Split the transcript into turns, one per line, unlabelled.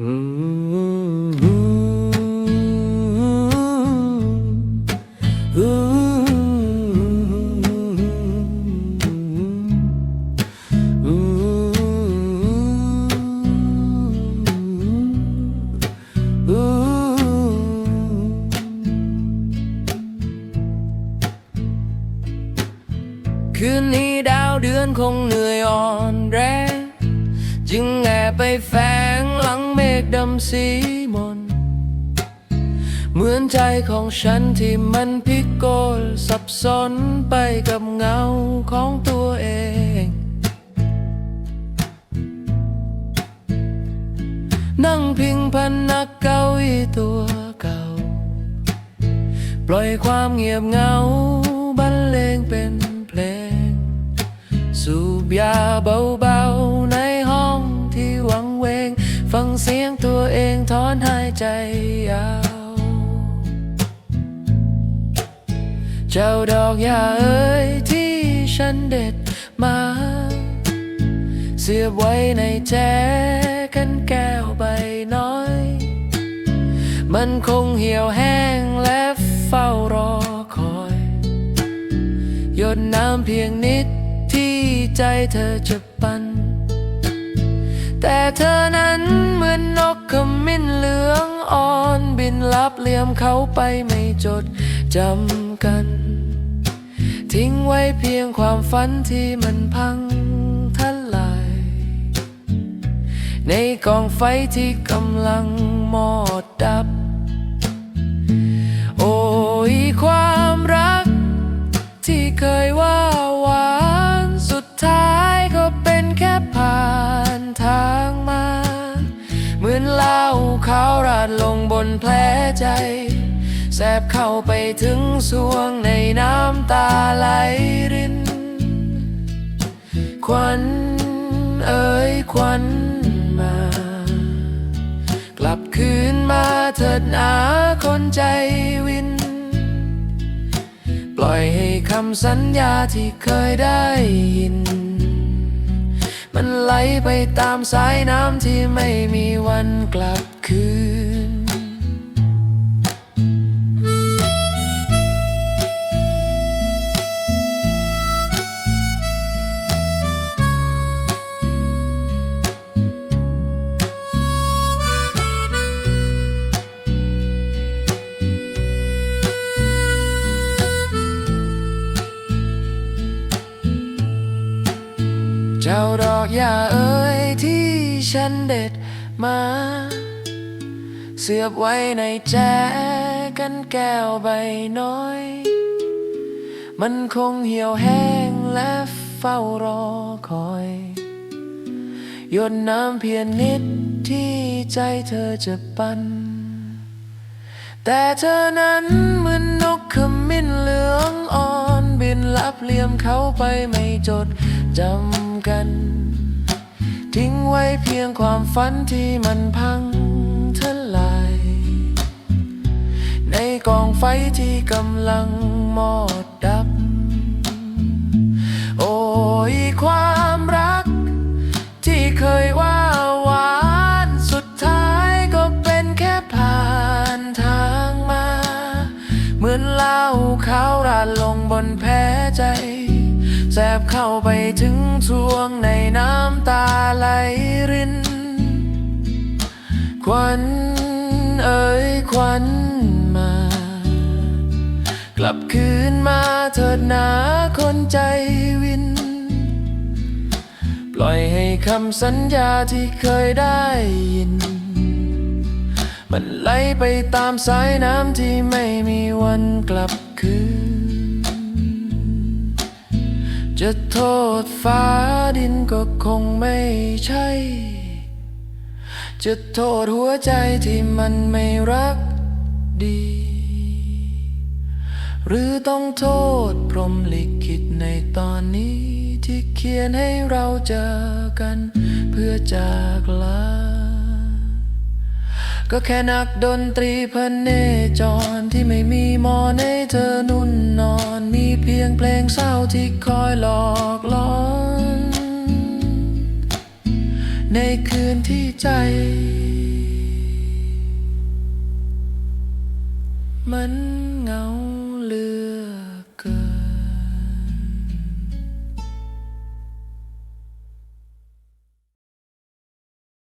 อืมอืมอืมอืมคืนนี้ดาวเดือนคงเหนื่อยอ่อนแรงจึงแอบไปแฝงหลังเม ฆดำสีมน เหมือนใจของฉันที่มันพิกลสับสนไปกับเงาของตัวเอง นั่งพิงพนักเก้าอี้ตัวเก่า ปล่อยความเงียบเหงาบรรเลงเป็นเพลง สูบยาเบาๆ ฟังเสียงตัวเองถอนหายใจยาว เจ้าดอกยาเอ้ยที่ฉันเด็ดมา เสียบไว้ในแจกันแก้วใบน้อย มันคงเหี่ยวแห้งและเฝ้ารอคอย หยดน้ำเพียงนิดที่ใจเธอจะปันแต่เธอนั้น ขมิ้นเหลืองอ่อนบินลับเลี่ยมเขาไปไม่จดจำกัน ทิ้งไว้เพียงความฝันที่มันพังทลาย ในกองไฟที่กำลังมอดดับ ขาวราดลงบนแผลใจ แสบเข้าไปถึงสวงในน้ำตาไหลริน ควันเอ่ยควันมา กลับคืนมาเถิดนาคนใจวิน ปล่อยให้คำสัญญาที่เคยได้ยิน มันไหลไปตามสายน้ำที่ไม่มีวันกลับคืนเจ้าดอกยาเอ๋ยที่ฉันเด็ดมา เสียบไว้ในแจกันแก้วใบน้อย มันคงเหี่ยวแห้งและเฝ้ารอคอยหยดน้ำเพียงนิดที่ใจเธอจะปันแต่เธอนั้นเหมือนนกขมิ้นเหลืองอ่อน บินลับเลี่ยมเขาไปไม่จดจำกัน ทิ้งไว้เพียงความฝันที่มันพังทลาย ในกองไฟที่กำลังมอดดับ โอ้ยความรัก ที่เคยว่าหวานสุดท้ายก็เป็นแค่ผ่านทางมา เหมือนเหล้าขาวราดลงบนแผลใจแสบเข้าไปถึงทวง ควันเอ่ยควันมา กลับคืนมาเถิดนาคนใจวิน ปล่อยให้คำสัญญาที่เคยได้ยิน มันไหลไปตามสายน้ำที่ไม่มีวันกลับคืน จะโทษฟ้าดินก็คงไม่ใช่ จะโทษหัวใจที่มันไม่รักดี หรือต้องโทษพรหมลิขิตในตอนนี้ที่เขียนให้เราเจอกัน เพื่อจากลา ก็แค่นักดนตรีพเนจรที่ไม่มีมอนให้เธอนุ่นนอน มีเพียงเพลงเศร้าที่คอยหลอกล่อ ในคืนที่ใจ มันเงาเลือ